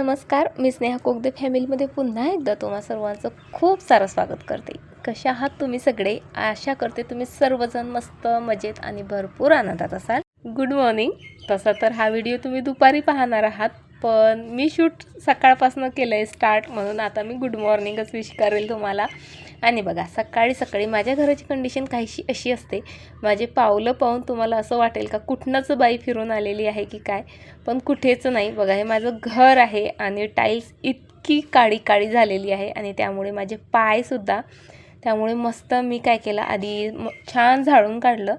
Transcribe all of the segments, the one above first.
नमस्कार मी स्नेहा कोगदे फॅमिलीमध्ये पुन्हा एकदा तुम्हा सर्वांचं खूप सारं स्वागत करते. कशा आहात तुम्ही सगळे? आशा करते तुम्ही सर्वजण मस्त मजेत आणि भरपूर आनंदात असाल. गुड मॉर्निंग तसा तर हा व्हिडिओ तुम्ही दुपारी पाहणार आहात. पण मी शूट सकाळपासून केलं आहे स्टार्ट म्हणून. आता मी गुड मॉर्निंगच विश करेल तुम्हाला. आणि बघा सकाळी सकाळी माझ्या घराची कंडिशन काहीशी अशी असते. माझे पावलं पाहून तुम्हाला असं वाटेल का कुठनंच बाई फिरून आलेली आहे की काय? पण कुठेच नाही. बघा हे माझं घर आहे आणि टाईल्स इतकी काळी काळी झालेली आहे आणि त्यामुळे माझे पायसुद्धा त्यामुळे मस्त मी काय केलं आधी म छान झाडून काढलं.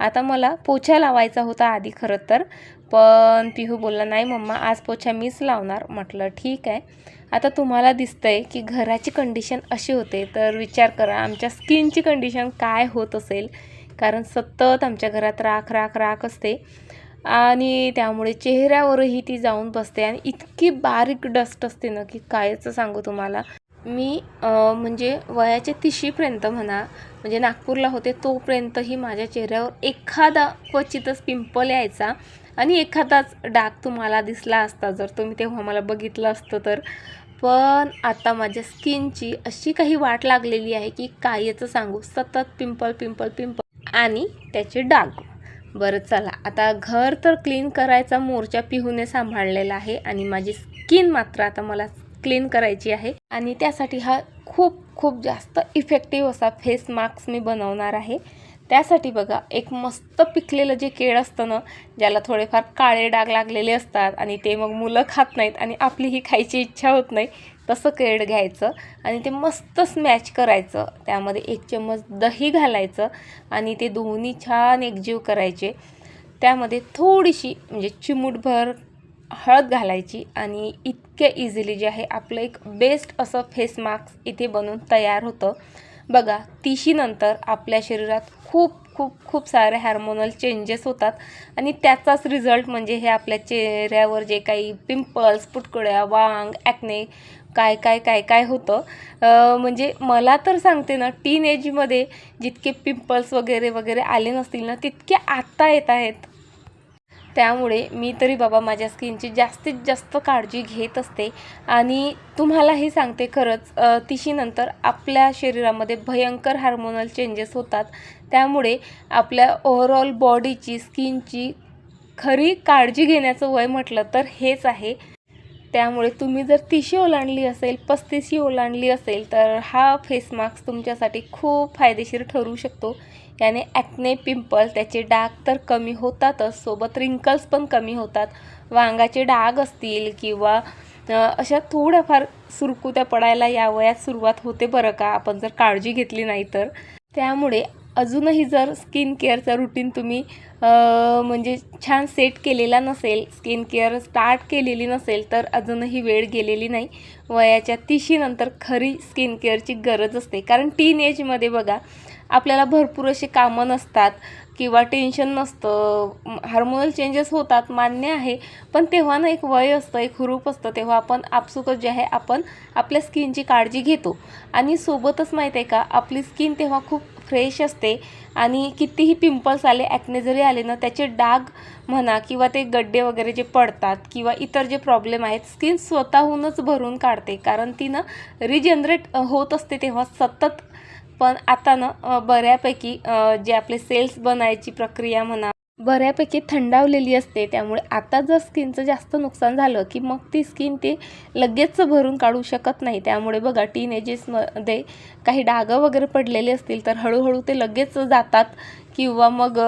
आता मला पोछा लावायचा होता आधी खरं तर. पण पिहू बोलला नाही मम्मा आज पोछा मीच लावणार. म्हटलं ठीक आहे. आता तुम्हाला दिसतं आहे की घराची कंडिशन अशी होते तर विचार करा आमच्या स्किनची कंडिशन काय होत असेल? कारण सतत आमच्या घरात राख राख राख असते आणि त्यामुळे चेहऱ्यावरही ती जाऊन बसते आणि इतकी बारीक डस्ट असते ना की कायच सांगू तुम्हाला. मी म्हणजे वयाच्या तिशीपर्यंत म्हणा म्हणजे नागपूरला होते तोपर्यंतही माझ्या चेहऱ्यावर एखादा क्वचितच पिंपल यायचा. आणि एखादाच डाग तुम्हाला दिसला असता जर तुम्ही तेव्हा मला बघितलं असतं तर. पण आता माझ्या स्किनची अशी काही वाट लागलेली आहे की कायचं सांगू सतत पिंपल पिंपल पिंपल. आणि त्याचे डाग. बरं चला. आता घर तर क्लीन करायचा मोर्चा पिहूने सांभाळलेला आहे आणि माझी स्किन मात्र आता मला क्लीन करायची आहे. आणि त्यासाठी हा खूप खूप जास्त इफेक्टिव्ह असा फेस मास्क मी बनवणार आहे. त्यासाठी बघा एक मस्त पिकलेलं जे केळ असतं ना ज्याला थोडेफार काळे डाग लागलेले असतात आणि ते मग मुलं खात नाहीत आणि आपली ही खायची इच्छा होत नाही तसं केळ घ्यायचं आणि ते मस्त स्मॅच करायचं. त्यामध्ये एक चम्मच दही घालायचं आणि ते दोन्ही छान एकजीव करायचे. त्यामध्ये थोडीशी म्हणजे चिमूटभर हळद घालायची आणि इतक्या इझिली जे आहे आपलं एक बेस्ट असं फेस मास्क इथे बनून तयार होतं. बघा तिशीनंतर आपल्या शरीरात खूप खूप खूप सारे हार्मोनल चेंजेस होतात. आणि त्याचाच रिझल्ट म्हणजे हे आपल्या चेहऱ्यावर जे काही पिंपल्स पुटकुड्या वांग ॲक्ने काय काय काय काय होतं. म्हणजे मला तर सांगते ना टीन एजमध्ये जितके पिंपल्स वगैरे वगैरे आले नसतील ना तितके आत्ता येत आहेत. त्यामुळे मी तरी बाबा माझ्या स्किनची जास्तीत जास्त काळजी घेत असते. आणि तुम्हालाही सांगते खरंच तिशीनंतर आपल्या शरीरामध्ये भयंकर हार्मोनल चेंजेस होतात. त्यामुळे आपल्या ओव्हरऑल बॉडीची स्किनची खरी काळजी घेण्याचं वय म्हटलं तर हेच आहे. त्यामुळे तुम्ही जर तिशी ओलांडली असेल पस्तीशी ओलांडली असेल तर हा फेस मास्क तुमच्यासाठी खूप फायदेशीर ठरू शकतो. याने ॲक्ने पिंपल त्याचे डाग तर कमी होतातच सोबत रिंकल्स पण कमी होतात. वांगाचे डाग असतील किंवा अशा थोड्याफार सुरकुत्या पडायला या वयात सुरुवात होते बरं का आपण जर काळजी घेतली नाही तर. त्यामुळे अजूनही जर स्किन केअरचा रुटीन तुम्ही म्हणजे छान सेट केलेला नसेल स्किन केअर स्टार्ट केलेली नसेल तर अजूनही वेळ गेलेली नाही. वयाच्या तिशीनंतर खरी स्किन केअरची गरज असते. कारण टीन एजमध्ये बघा आपल्याला भरपूर अशी कामं नसतात किंवा टेन्शन नसतं. हार्मोनल चेंजेस होतात मान्य आहे. पण तेव्हा ना एक वय असतं एक हुरूप असतं. तेव्हा आपण आपसुकच जे आहे आपण आपल्या स्किनची काळजी घेतो. आणि सोबतच माहीत आहे का आपली स्किन तेव्हा खूप फ्रेश असते. आणि कितीही पिंपल्स आले ॲक्ने जरी आले ना त्याचे डाग म्हणा किंवा ते गड्डे वगैरे जे पडतात किंवा इतर जे प्रॉब्लेम आहेत स्किन स्वतःहूनच भरून काढते. कारण ती ना रिजनरेट होत असते तेव्हा सतत पण आता ना बऱ्यापैकी जे आपले सेल्स बनायची प्रक्रिया म्हणा बऱ्यापैकी थंडावलेली असते. त्यामुळे आता जर स्किनचं जास्त नुकसान झालं की मग ती स्किन ते लगेच भरून काढू शकत नाही. त्यामुळे बघा टीनेजेसमध्ये काही डागं वगैरे पडलेले असतील तर हळूहळू ते लगेच जातात. किंवा मग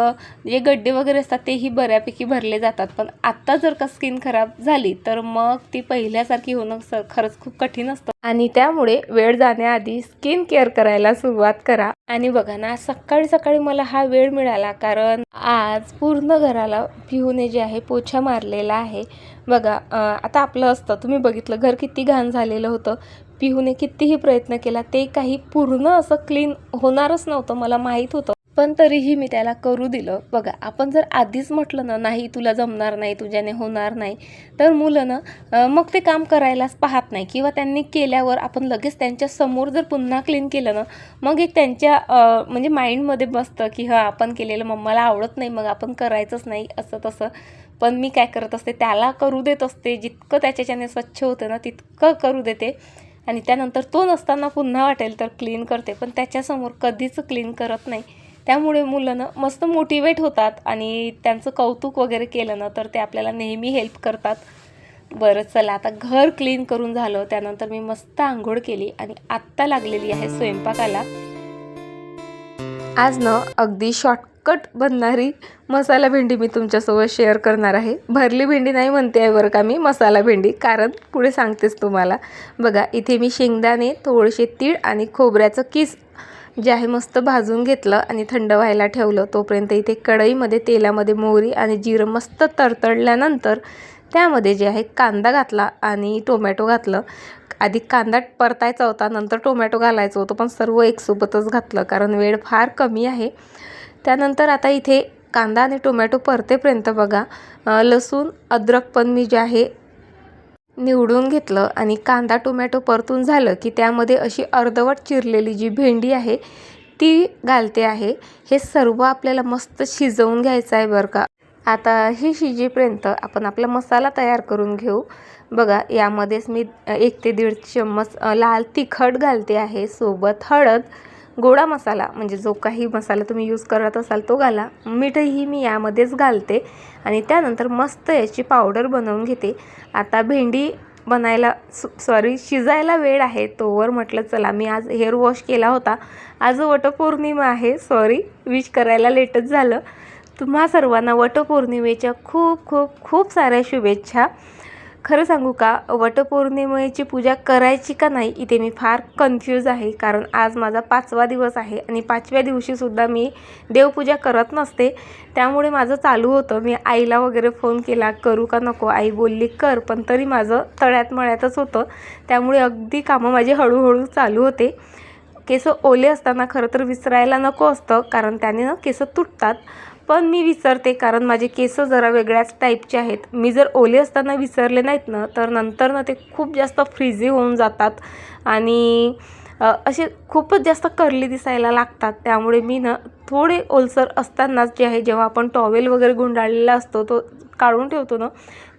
जे गड्डे वगैरे असतात तेही बऱ्यापैकी भरले जातात. पण आत्ता जर का स्किन खराब झाली तर मग ती पहिल्यासारखी होणं स खरंच खूप कठीण असतं. आणि त्यामुळे वेळ जाण्याआधी स्किन केअर करायला सुरुवात करा. आणि बघा ना सकाळी सकाळी मला हा वेळ मिळाला कारण आज पूर्ण घराला पिहूने जे आहे पोछा मारलेला आहे. बघा आता आपलं असतं तुम्ही बघितलं घर किती घाण झालेलं होतं. पिहूने कितीही प्रयत्न केला ते काही पूर्ण असं क्लीन होणारच नव्हतं मला माहीत होतं. पण तरीही मी त्याला करू दिलं. बघा आपण जर आधीच म्हटलं ना नाही तुला जमणार नाही तुझ्याने होणार नाही तर मुलं ना मग ते काम करायलाच पाहत नाही किंवा त्यांनी केल्यावर आपण लगेच त्यांच्यासमोर जर पुन्हा क्लीन केलं ना मग एक त्यांच्या म्हणजे माइंडमध्ये बसतं की हं आपण केलेलं मम्माला आवडत नाही मग आपण करायचंच नाही असं तसं. पण मी काय करत असते त्याला करू देत असते. जितकं त्याच्याच्याने स्वच्छ होतं ना तितकं करू देते. आणि त्यानंतर तो नसताना पुन्हा वाटेल तर क्लीन करते. पण त्याच्यासमोर कधीच क्लीन करत नाही. त्यामुळे मुलं ना मस्त मोटिवेट होतात आणि त्यांचं कौतुक वगैरे केलं ना तर ते आपल्याला नेहमी हेल्प करतात. बरं चला आता घर क्लीन करून झालं त्यानंतर मी मस्त आंघोळ केली आणि आत्ता लागलेली आहे स्वयंपाकाला. आज ना अगदी शॉर्टकट बनणारी मसाला भेंडी मी तुमच्यासोबत शेअर करणार आहे. भरली भेंडी नाही म्हणते आहे बरं का मी मसाला भेंडी कारण पुढे सांगतेच तुम्हाला. बघा इथे मी शेंगदाणे थोडेसे तीळ आणि खोबऱ्याचं किस जे आहे मस्त भाजून घेतलं आणि थंड व्हायला ठेवलं. तोपर्यंत इथे कढईमध्ये तेलामध्ये मोहरी आणि जिरं मस्त तरतडल्यानंतर त्यामध्ये जे आहे कांदा घातला आणि टोमॅटो घातलं. आधी कांदा परतायचा होता नंतर टोमॅटो घालायचा होतो पण सर्व एकसोबतच घातलं कारण वेळ फार कमी आहे. त्यानंतर आता इथे कांदा आणि टोमॅटो परतेपर्यंत बघा. लसूण अद्रक पण मी जे आहे निवडून घेतलं आणि कांदा टोमॅटो परतून झालं की त्यामध्ये अशी अर्धवट चिरलेली जी भेंडी आहे ती घालते आहे. हे सर्व आपल्याला मस्त शिजवून घ्यायचं आहे बरं का. आता हे शिजेपर्यंत आपण आपला मसाला तयार करून घेऊ. बघा यामध्येच मी एक ते दीड चम्मच लाल तिखट घालते आहे सोबत हळद. गोडा मसाला म्हणजे जो काही मसाला तुम्ही यूज करत असाल तो घाला. मीठही मी यामध्येच घालते आणि त्यानंतर मस्त याची पावडर बनवून घेते. आता भेंडी बनायला सॉरी शिजायला वेळ आहे तोवर म्हटलं चला मी आज हेअर वॉश केला होता. आज वटपौर्णिमा आहे सॉरी विश करायला लेटच झालं. तुम्हा सर्वांना वटपौर्णिमेच्या खूप खूप खूप साऱ्या शुभेच्छा. खरं सांगू का वटपौर्णिमेची पूजा करायची का नाही इथे मी फार कन्फ्यूज आहे. कारण आज माझा पाचवा दिवस आहे आणि पाचव्या दिवशीसुद्धा मी देवपूजा करत नसते. त्यामुळे माझं चालू होतं. मी आईला वगैरे फोन केला करू का नको आई बोलली कर. पण तरी माझं तळ्यात मळ्यातच होतं. त्यामुळे अगदी कामं माझी हळूहळू चालू होते. केस ओले असताना खरं तर विसरायला नको असतं कारण त्याने ना केस तुटतात. पण मी विसरते कारण माझे केस जरा वेगळ्याच टाईपचे आहेत. मी जर ओले असताना विसरले नाहीत ना तर नंतर ना ते खूप जास्त फ्रीझी होऊन जातात. आणि असे खूपच जास्त करली दिसायला लागतात. त्यामुळे मी ना थोडे ओलसर असतानाच जे आहे जेव्हा आपण टॉवेल वगैरे गुंडाळलेला असतो तो काढून ठेवतो ना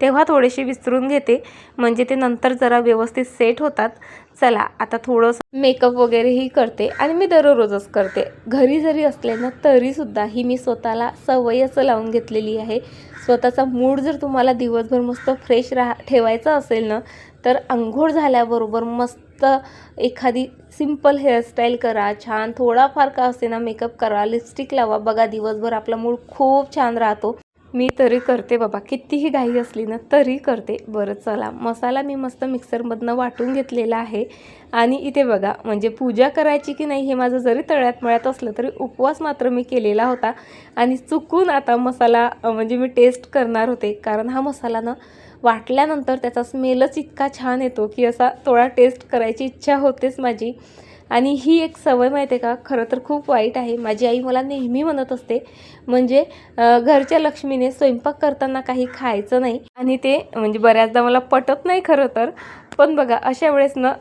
तेव्हा थोडेसे विसरून घेते. म्हणजे ते नंतर जरा व्यवस्थित सेट होतात. चला आता थोडंसं मेकअप वगैरेही करते आणि मी दररोजच करते. घरी जरी असले ना तरीसुद्धा ही मी स्वतःला सवयच लावून घेतलेली आहे. स्वतःचा मूड जर तुम्हाला दिवसभर मस्त फ्रेश राहा ठेवायचा असेल ना तर आंघोळ झाल्याबरोबर मस्त एखादी सिंपल हेअरस्टाईल करा. छान थोडाफार का असे ना मेकअप करा. लिपस्टिक लावा. बघा दिवसभर आपला मूड खूप छान राहतो. मी तरी करते बाबा. कितीही घाई असली ना तरी करते. बरं चला. मसाला मी मस्त मिक्सरमधनं वाटून घेतलेला आहे. आणि इथे बघा म्हणजे पूजा करायची की नाही हे माझं जरी तळ्यात मळ्यात असलं तरी उपवास मात्र मी केलेला होता. आणि चुकून आता मसाला म्हणजे मी टेस्ट करणार होते. कारण हा मसाला ना वाटल्यानंतर त्याचा स्मेलच इतका छान येतो की असा थोडा टेस्ट करायची इच्छा होतेच माझी. आणि ही एक सवय माहिती आहे का? खरं तर खूप वाईट आहे. माझी आई मला नेहमी म्हणत असते म्हणजे घरच्या लक्ष्मीने स्वयंपाक करताना काही खायचं नाही आणि ते म्हणजे बऱ्याचदा मला पटत नाही खरं तर. पण बघा अशा वेळेस ना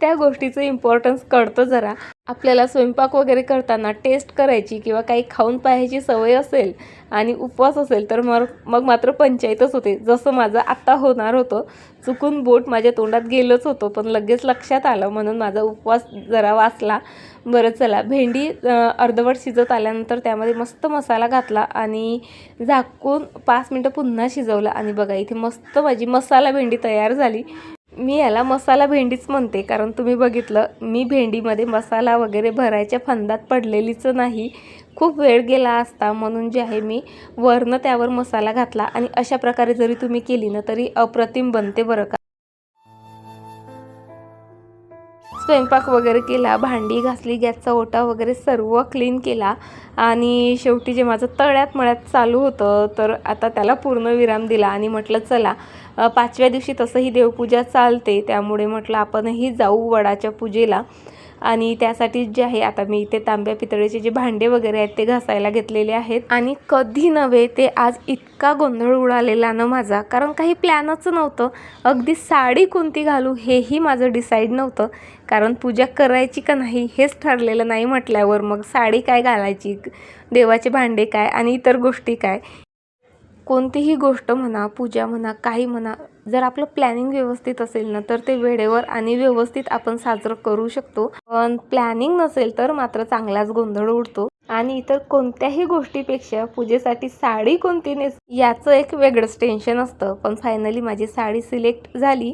त्या गोष्टीचं इम्पॉर्टन्स कळतं जरा. आपल्याला स्वयंपाक वगैरे करताना टेस्ट करायची किंवा काही खाऊन पाहायची सवय असेल आणि उपवास असेल तर मग मग मात्र पंचायतच होते. जसं माझं आत्ता होणार होतं चुकून बोट माझ्या तोंडात गेलंच होतं पण लगेच लक्षात आलं म्हणून माझा उपवास जरा वाचला. बरं चला. भेंडी अर्धवट शिजत आल्यानंतर त्यामध्ये मस्त मसाला घातला आणि झाकून पाच मिनटं पुन्हा शिजवलं. आणि बघा इथे मस्त माझी मसाला भेंडी तयार झाली. मी याला मसाला भेंडीच म्हणते कारण तुम्ही बघितलं मी भेंडीमध्ये मसाला वगैरे भरायच्या फंदात पडलेलीच नाही. खूप वेळ गेला असता म्हणून जे आहे मी वरनं त्यावर मसाला घातला. आणि अशा प्रकारे जरी तुम्ही केली ना तरी अप्रतिम बनते बरं का? स्वयंपाक वगैरे केला भांडी घासली गॅसचा ओटा वगैरे सर्व क्लीन केला. आणि शेवटी जे माझं तळ्यात मळ्यात चालू होतं तर आता त्याला पूर्ण विराम दिला आणि म्हटलं चला पाचव्या दिवशी तसंही देवपूजा चालते. त्यामुळे म्हटलं आपणही जाऊ वडाच्या पूजेला. आणि त्यासाठी जे आहे आता मी इथे तांब्या पितळेचे जे भांडे वगैरे आहेत ते घासायला घेतलेले आहेत. आणि कधी नव्हे ते आज इतका गोंधळ उडालेला ना माझा. कारण काही प्लॅनच नव्हतं. अगदी साडी कोणती घालू हेही माझं डिसाईड नव्हतं. कारण पूजा करायची का नाही हेच ठरलेलं नाही म्हटल्यावर मग साडी काय घालायची देवाचे भांडे काय आणि इतर गोष्टी काय? कोणतीही गोष्ट म्हणा पूजा म्हणा काही म्हणा जर आपलं प्लॅनिंग व्यवस्थित असेल ना तर ते वेळेवर आणि व्यवस्थित आपण साजरं करू शकतो. पण प्लॅनिंग नसेल तर मात्र चांगलाच गोंधळ उडतो. आणि इतर कोणत्याही गोष्टीपेक्षा पूजेसाठी साडी कोणती नेस याचं एक वेगळंच टेन्शन असतं. पण फायनली माझी साडी सिलेक्ट झाली.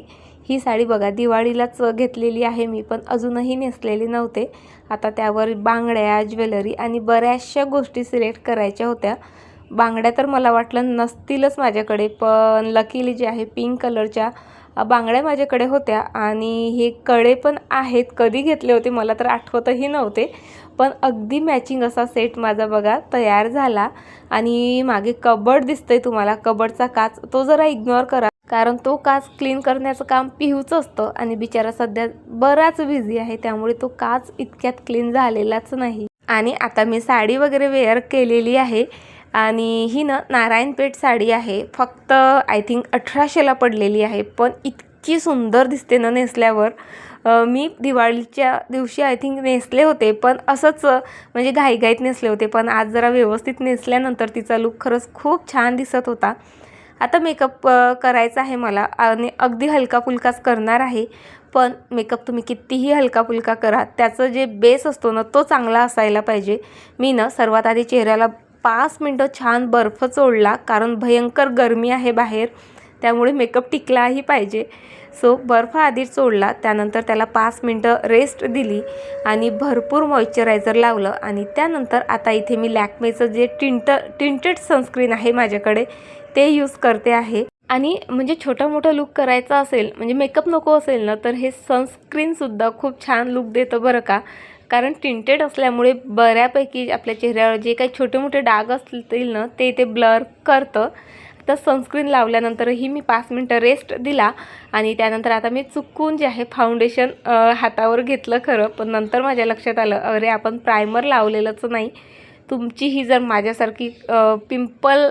ही साडी बघा दिवाळीलाच घेतलेली आहे मी पण अजूनही नेसलेली नव्हते. आता त्यावर बांगड्या ज्वेलरी आणि बऱ्याचशा गोष्टी सिलेक्ट करायच्या होत्या. बांगड्या तर मला वाटलं नसतीलच माझ्याकडे पण लकीली जे आहे पिंक कलरच्या बांगड्या माझ्याकडे होत्या. आणि हे कळे पण आहेत कधी घेतले होते मला तर आठवतही नव्हते. पण अगदी मॅचिंग असा सेट माझा बघा तयार झाला. आणि मागे कबड दिसतंय तुम्हाला कबडचा काच तो जरा इग्नोर करा. कारण तो काच क्लीन करण्याचं काम पिहूचं असतं. आणि बिचारा सध्या बराच बिझी आहे त्यामुळे तो काच इतक्यात क्लीन झालेलाच नाही. आणि आता मी साडी वगैरे वेअर केलेली आहे. आणि ही ना नारायणपेठ साडी आहे. फक्त आय थिंक अठराशेला पडलेली आहे. पण इतकी सुंदर दिसते ना नेसल्यावर. मी दिवाळीच्या दिवशी आय थिंक नेसले होते. पण असंच म्हणजे घाईघाईत नेसले होते. पण आज जरा व्यवस्थित नेसल्यानंतर तिचा लुक खरंच खूप छान दिसत होता. आता मेकअप करायचा आहे मला. आणि अगदी हलका फुलकाच करणार आहे. पण मेकअप तुम्ही कितीही हलका फुलका करा. त्याचं जे बेस असतो ना तो चांगला असायला पाहिजे. मी ना सर्वात आधी चेहऱ्याला पाच मिनटं छान बर्फ चोळला कारण भयंकर गरमी आहे बाहेर त्यामुळे मेकअप टिकलाही पाहिजे. सो बर्फ आधी चोळला त्यानंतर त्याला पाच मिनटं रेस्ट दिली आणि भरपूर मॉइश्चरायझर लावलं आणि त्यानंतर आता इथे मी लॅक्मेचं जे टिंट टिंटेड सनस्क्रीन आहे माझ्याकडे ते यूज करते आहे. आणि म्हणजे छोटा मोठा लुक करायचा असेल म्हणजे मेकअप नको असेल ना तर हे सनस्क्रीनसुद्धा खूप छान लुक देतं बरं का? कारण टिंटेड असल्यामुळे बऱ्यापैकी आपल्या चेहऱ्यावर जे काही छोटे मोठे डाग असतील ना ते ते ब्लर करतं. तर सनस्क्रीन लावल्यानंतरही मी पाच मिनटं रेस्ट दिला आणि त्यानंतर आता मी चुकून जे आहे फाउंडेशन हातावर घेतलं खरं. पण नंतर माझ्या लक्षात आलं अरे आपण प्रायमर लावलेलंच नाही. तुमची ही जर माझ्यासारखी पिंपल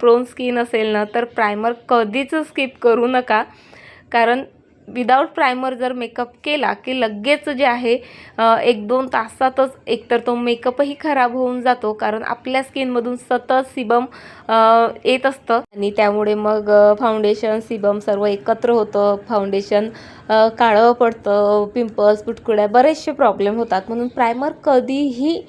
प्रोन स्किन असेल ना तर प्रायमर कधीच स्किप करू नका. कारण विदाऊट प्रायमर जर मेकअप केला की लगेच जे आहे एक दोन तासातच एकतर तो मेकअपही खराब होऊन जातो कारण आपल्या स्किनमधून सतत सिबम येत असतं. आणि त्यामुळे मग फाउंडेशन सिबम सर्व एकत्र होतं. फाउंडेशन काळं पडतं पिंपल्स पुटकुड्या बरेचसे प्रॉब्लेम होतात. म्हणून प्रायमर कधीही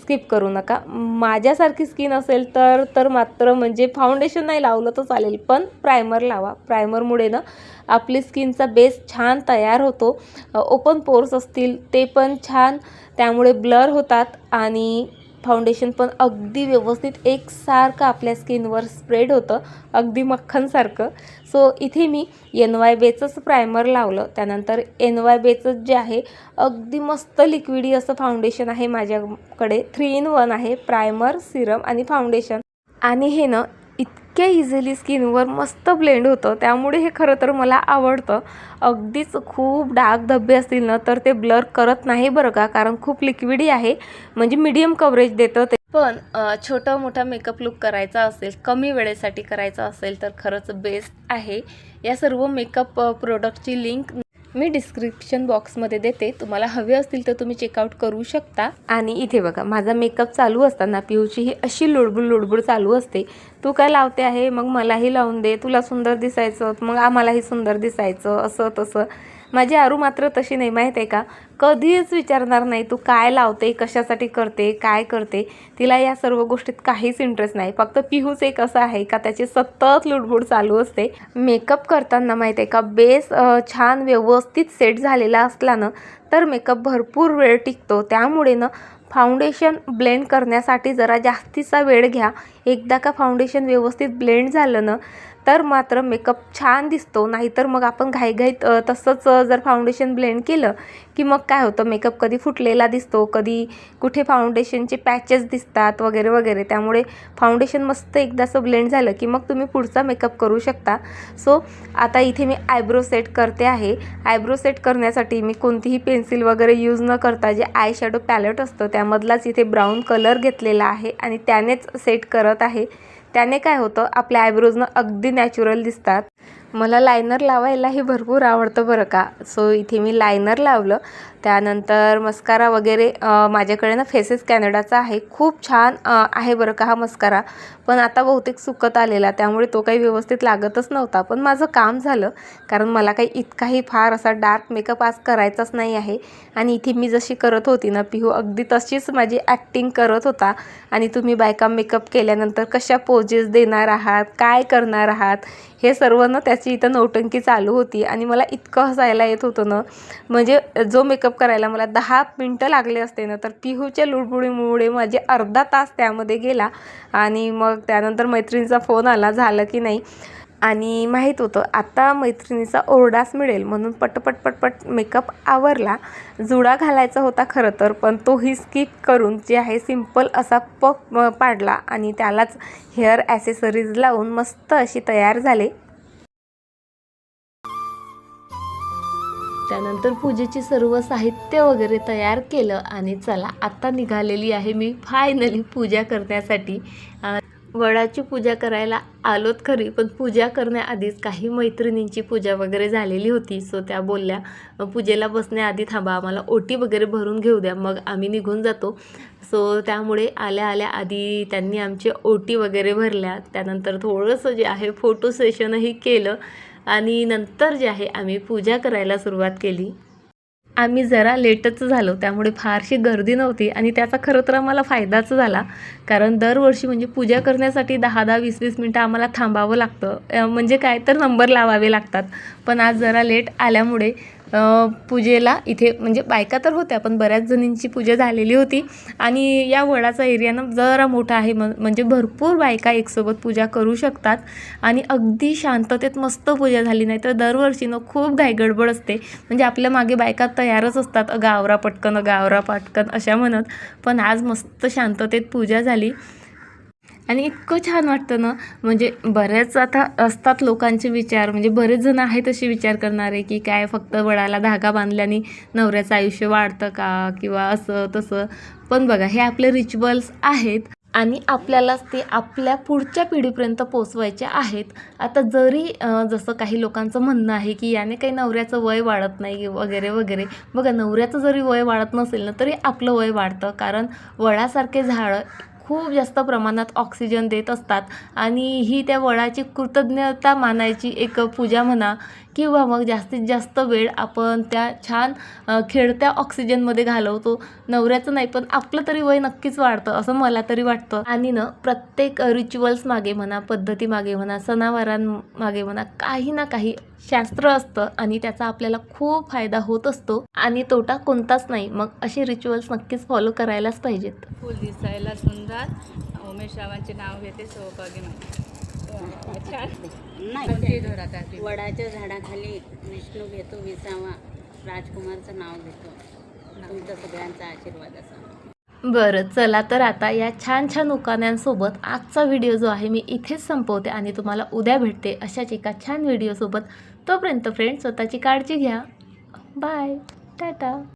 स्किप करू नका. माझ्यासारखी स्किन असेल तर तर मात्र म्हणजे फाउंडेशन नाही लावलं तर चालेल पण प्रायमर लावा. प्रायमरमुळे ना आपली स्किनचा बेस छान तयार होतो. ओपन पोर्स असतील ते पण छान. त्यामुळे ब्लर होतात आणि फाउंडेशन पण अगदी व्यवस्थित एकसारखं आपल्या स्किनवर स्प्रेड होतं. अगदी मक्खनसारखं. सो इथे मी एन वाय बेचंच प्रायमर लावलं. त्यानंतर एन वाय बेचंच जे आहे अगदी मस्त लिक्विडी असं फाउंडेशन आहे माझ्याकडे. थ्री इन वन आहे. प्रायमर सिरम आणि फाउंडेशन आणि हे ना इतक्या इझिली स्किनवर मस्त ब्लेंड होतं. त्यामुळे हे खरं तर मला आवडतं. अगदीच खूप डाग धब्बे असतील ना तर ते ब्लर करत नाही बरं का कारण खूप लिक्विडी आहे. म्हणजे मीडियम कव्हरेज देतं ते. पण छोटा मोठा मेकअप लुक करायचा असेल कमी वेळेसाठी करायचा असेल तर खरंच बेस्ट आहे. या सर्व मेकअप प्रोडक्टची लिंक मी डिस्क्रिप्शन बॉक्समध्ये देते. तुम्हाला हवे असतील तर तुम्ही चेकआउट करू शकता. आणि इथे बघा माझा मेकअप चालू असताना पिऊची ही अशी लोडबुड लोडबुड चालू असते. तू काय लावते आहे? मग मलाही लावून दे. तुला सुंदर दिसायचं मग आम्हालाही सुंदर दिसायचं असं तसं. माझी आरू मात्र तशी नाही माहीत आहे का? कधीच विचारणार नाही तू काय लावते कशासाठी करते काय करते? तिला या सर्व गोष्टीत काहीच इंटरेस्ट नाही. फक्त पिहूच एक असं आहे का त्याची सतत लुडबुड चालू असते. मेकअप करताना माहीत आहे का बेस छान व्यवस्थित सेट झालेला असला ना तर मेकअप भरपूर वेळ टिकतो. त्यामुळे ना फाउंडेशन ब्लेंड करण्यासाठी जरा जास्तीचा वेळ घ्या. एकदा का फाउंडेशन व्यवस्थित ब्लेंड झालं ना तर मात्र मेकअप छान दिसतो. नाहीतर मग आपण घाईघाईत तसंच जर फाउंडेशन ब्लेंड केलं की मग काय होतं? मेकअप कधी फुटलेला दिसतो कधी कुठे फाउंडेशनचे पॅचेस दिसतात वगैरे वगैरे. त्यामुळे फाउंडेशन मस्त एकदाचं ब्लेंड झालं की मग तुम्ही पुढचा मेकअप करू शकता. सो आता इथे मी आयब्रो सेट करते आहे. आयब्रो सेट करण्यासाठी मी कोणतीही पेन्सिल वगैरे यूज न करता जे आय शॅडो पॅलेट असतं त्यामधलाच इथे ब्राऊन कलर घेतलेला आहे आणि त्यानेच सेट करत आहे. त्याने काय होतं आपल्या आयब्रोजनं अगदी नॅचरल दिसतात. मला लायनर लावायलाही भरपूर आवडतं बरं का. सो इथे मी लायनर लावलं. त्यानंतर मस्कारा वगैरे माझ्याकडे ना फेसेस कॅनडाचा आहे. खूप छान आहे बरं का हा मस्कारा. पण आता बहुतेक सुकत आलेला त्यामुळे तो काही व्यवस्थित लागतच नव्हता. पण माझं काम झालं कारण मला काही इतकाही फार असा डार्क मेकअप आज करायचाच नाही आहे. आणि इथे मी जशी करत होती ना पिहू अगदी तशीच माझी ॲक्टिंग करत होता. आणि तुम्ही बायका मेकअप केल्यानंतर कशा पोजेस देणार आहात काय करणार आहात हे सर्व ना त्याची इथं नौटंकी चालू होती. आणि मला इतकं हसायला येत होतं ना. म्हणजे जो मेकअप करायला मला दहा मिनटं लागले असते ना तर पिहूच्या लुडबुडीमुळे माझे अर्धा तास त्यामध्ये गेला आणि मग त्यानंतर मैत्रिणीचा फोन आला झालं की नाही. आणि माहीत होतं आता मैत्रिणीचा ओरडाच मिळेल म्हणून पटपट पटपट मेकअप आवरला. जुडा घालायचा होता खरं तर पण तोही स्किप करून जे आहे सिंपल असा पफ पाडला आणि त्यालाच हेअर ॲसेसरीज लावून मस्त अशी तयार झाले. त्यानंतर पूजेची सर्व साहित्य वगैरे तयार केलं आणि चला आता निघालेली आहे मी फायनली पूजा करण्यासाठी. वडाची पूजा करायला आलोत खरी पण पूजा करण्याआधीच काही मैत्रिणींची पूजा वगैरे झालेली होती सो त्या बोलल्या पूजेला बसण्याआधी थांबा आम्हाला ओटी वगैरे भरून घेऊ द्या मग आम्ही निघून जातो. सो त्यामुळे आल्या आल्या आधी त्यांनी आमचे ओटी वगैरे भरल्या त्यानंतर थोडंसं जे आहे फोटो सेशनही केलं. आणि नंतर जे आहे आम्ही पूजा करायला सुरुवात केली. आम्ही जरा लेटच झालो त्यामुळे फारशी गर्दी नव्हती आणि त्याचा खरं तर आम्हाला फायदाच झाला. कारण दरवर्षी म्हणजे पूजा करण्यासाठी दहा दहा वीस वीस मिनटं आम्हाला थांबावं लागतं. म्हणजे काय तर नंबर लावावे लागतात. पण आज जरा लेट आल्यामुळे पूजेला. इथे म्हणजे बायका तर होत्या पण बऱ्याच जणींची पूजा झालेली होती. आणि या वडाचा एरिया ना जरा मोठा आहे. म्हण- म्हणजे भरपूर बायका एकसोबत पूजा करू शकतात. आणि अगदी शांततेत मस्त पूजा झाली. नाही तर दरवर्षी ना खूप घाईगडबड असते. म्हणजे आपल्या मागे बायका तयारच असतात. गावरा पटकन गावरा पटकन अशा म्हणत. पण आज मस्त शांततेत पूजा झाली. आणि इतकं छान वाटतं ना. म्हणजे बऱ्याच आता असतात लोकांचे विचार. म्हणजे बरेच जण आहेत असे विचार करणारे की काय फक्त वडाला धागा बांधल्याने नवऱ्याचं आयुष्य वाढतं का? किंवा असं तसं. पण बघा हे आपले रिच्युअल्स आहेत आणि आपल्यालाच ते आपल्या पुढच्या पिढीपर्यंत पोचवायचे आहेत. आता जरी जसं काही लोकांचं म्हणणं आहे की याने काही नवऱ्याचं वय वाढत नाही वगैरे वगैरे. बघा नवऱ्याचं जरी वय वाढत नसेल ना तरी आपलं वय वाढतं. कारण वडासारखे झाडं खूप जास्त प्रमाणात ऑक्सिजन देत असतात. आणि ही त्या वडाची कृतज्ञता मानायची एक पूजा म्हणा किंवा मग जास्तीत जास्त वेळ आपण त्या छान खेळत्या ऑक्सिजनमध्ये घालवतो. नवऱ्याचं नाही पण आपलं तरी वय नक्कीच वाढतं असं मला तरी वाटतं. आणि ना प्रत्येक रिच्युअल्स मागे म्हणा पद्धती मागे म्हणा सणावारांमागे म्हणा काही ना काही शास्त्र असतं आणि त्याचा आपल्याला खूप फायदा होत असतो. आणि तोटा कोणताच नाही. मग असे रिच्युअल्स नक्कीच फॉलो करायलाच पाहिजेत. फुल दिसायला सुंदर. उमेश रावांचे नाव घेते सहभागी छान नाही. वडाच्या झाडाखाली विष्णू घेतो विसावा. राजकुमारचं नाव घेतो. तुमचा सगळ्यांचा आशीर्वाद असा. बरं चला तर आता या छान छान उकाण्यांसोबत आजचा व्हिडिओ जो आहे मी इथेच संपवते आणि तुम्हाला उद्या भेटते अशाच एका छान व्हिडिओसोबत. तोपर्यंत फ्रेंड स्वतःची काळजी घ्या. बाय टाटा